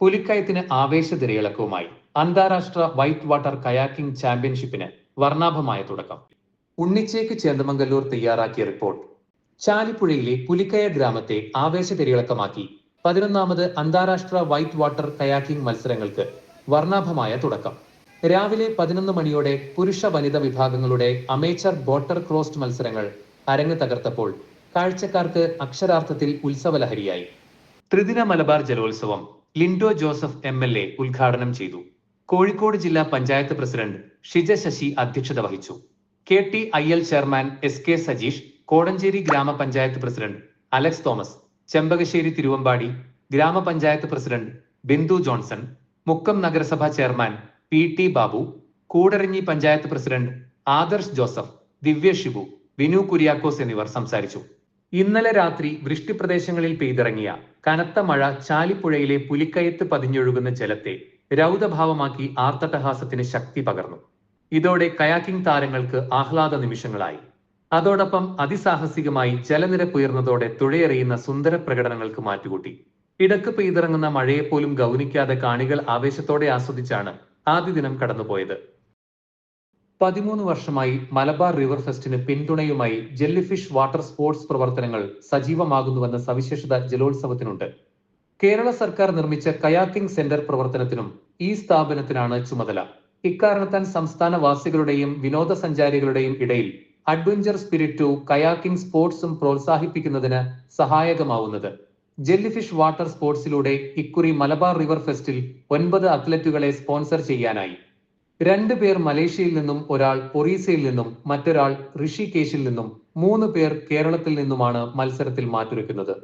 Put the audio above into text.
പുലിക്കയത്തിന് ആവേശതിരയിളക്കവുമായി അന്താരാഷ്ട്ര white water kayaking ചാമ്പ്യൻഷിപ്പിന് വർണാഭമായ തുടക്കം. ഉണ്ണിച്ചേക്ക് ചേന്ദമംഗല്ലൂർ തയ്യാറാക്കിയ റിപ്പോർട്ട്. ചാലിപ്പുഴയിലെ പുലിക്കയ ഗ്രാമത്തെ ആവേശതിരയിളക്കമാക്കി പതിനൊന്നാമത് അന്താരാഷ്ട്ര വൈറ്റ് വാട്ടർ കയാക്കിംഗ് മത്സരങ്ങൾക്ക് വർണാഭമായ തുടക്കം. രാവിലെ പതിനൊന്ന് മണിയോടെ പുരുഷ വനിതാ വിഭാഗങ്ങളുടെ അമേച്ചർ ബോട്ടർ ക്രോസ്റ്റ് മത്സരങ്ങൾ അരങ്ങ് തകർത്തപ്പോൾ കാഴ്ചക്കാർക്ക് അക്ഷരാർത്ഥത്തിൽ ഉത്സവലഹരിയായി. ത്രിദിന മലബാർ ജലോത്സവം Linto Joseph M L A ഉദ്ഘാടനം ചെയ്തു. കോഴിക്കോട് ജില്ലാ പഞ്ചായത്ത് പ്രസിഡന്റ് ഷിജ ശശി അധ്യക്ഷത വഹിച്ചു. K T I L chairman S K Sajeesh Kodanchery ഗ്രാമപഞ്ചായത്ത് പ്രസിഡന്റ് അലക്സ് തോമസ് ചെമ്പകശ്ശേരി തിരുവമ്പാടി ഗ്രാമപഞ്ചായത്ത് പ്രസിഡന്റ് ബിന്ദു ജോൺസൺ മുക്കം നഗരസഭ chairman P T Babu Koodaranji panchayat president Adarsh Joseph Divya Shibu Vinu Kuriakose എന്നിവർ സംസാരിച്ചു. ഇന്നലെ രാത്രി വൃഷ്ടിപ്രദേശങ്ങളിൽ പെയ്തിറങ്ങിയ കനത്ത മഴ ചാലിപ്പുഴയിലെ പുലിക്കയത്ത് പതിഞ്ഞൊഴുകുന്ന ജലത്തെ രൗദഭാവമാക്കി ആർത്തട്ടഹാസത്തിന് ശക്തി പകർന്നു. ഇതോടെ കയാക്കിംഗ് താരങ്ങൾക്ക് ആഹ്ലാദ നിമിഷങ്ങളായി. അതോടൊപ്പം അതിസാഹസികമായി ജലനിരപ്പ് ഉയർന്നതോടെ തുഴയെറിയുന്ന സുന്ദര പ്രകടനങ്ങൾക്ക് മാറ്റുകൂട്ടി. ഇടയ്ക്ക് പെയ്തിറങ്ങുന്ന മഴയെപ്പോലും ഗൗനിക്കാതെ കാണികൾ ആവേശത്തോടെ ആസ്വദിച്ചാണ് ആദ്യ ദിനം കടന്നുപോയത്. പതിമൂന്ന് വർഷമായി മലബാർ റിവർ ഫെസ്റ്റിന് പിന്തുണയുമായി ജെല്ലിഫിഷ് വാട്ടർ സ്പോർട്സ് പ്രവർത്തനങ്ങൾ സജീവമാകുന്നുവെന്ന സവിശേഷത ജലോത്സവത്തിനുണ്ട്. കേരള സർക്കാർ നിർമ്മിച്ച കയാക്കിംഗ് സെന്റർ പ്രവർത്തനത്തിനും ഈ സ്ഥാപനത്തിനാണ് ചുമതല. ഇക്കാരണത്താൽ സംസ്ഥാനവാസികളുടെയും വിനോദസഞ്ചാരികളുടെയും ഇടയിൽ അഡ്വഞ്ചർ സ്പിരിറ്റു കയാക്കിംഗ് സ്പോർട്സും പ്രോത്സാഹിപ്പിക്കുന്നതിന് സഹായകമാവുന്നത്. ജെല്ലിഫിഷ് വാട്ടർ സ്പോർട്സിലൂടെ ഇക്കുറി മലബാർ റിവർ ഫെസ്റ്റിൽ ഒൻപത് അത്ലറ്റുകളെ സ്പോൺസർ ചെയ്യാനായി. രണ്ടു പേർ മലേഷ്യയിൽ നിന്നും ഒരാൾ ഒറീസയിൽ നിന്നും മറ്റൊരാൾ ഋഷികേശിൽ നിന്നും മൂന്ന് പേർ കേരളത്തിൽ നിന്നുമാണ് മത്സരത്തിൽ മാറ്റുരയ്ക്കുന്നത്.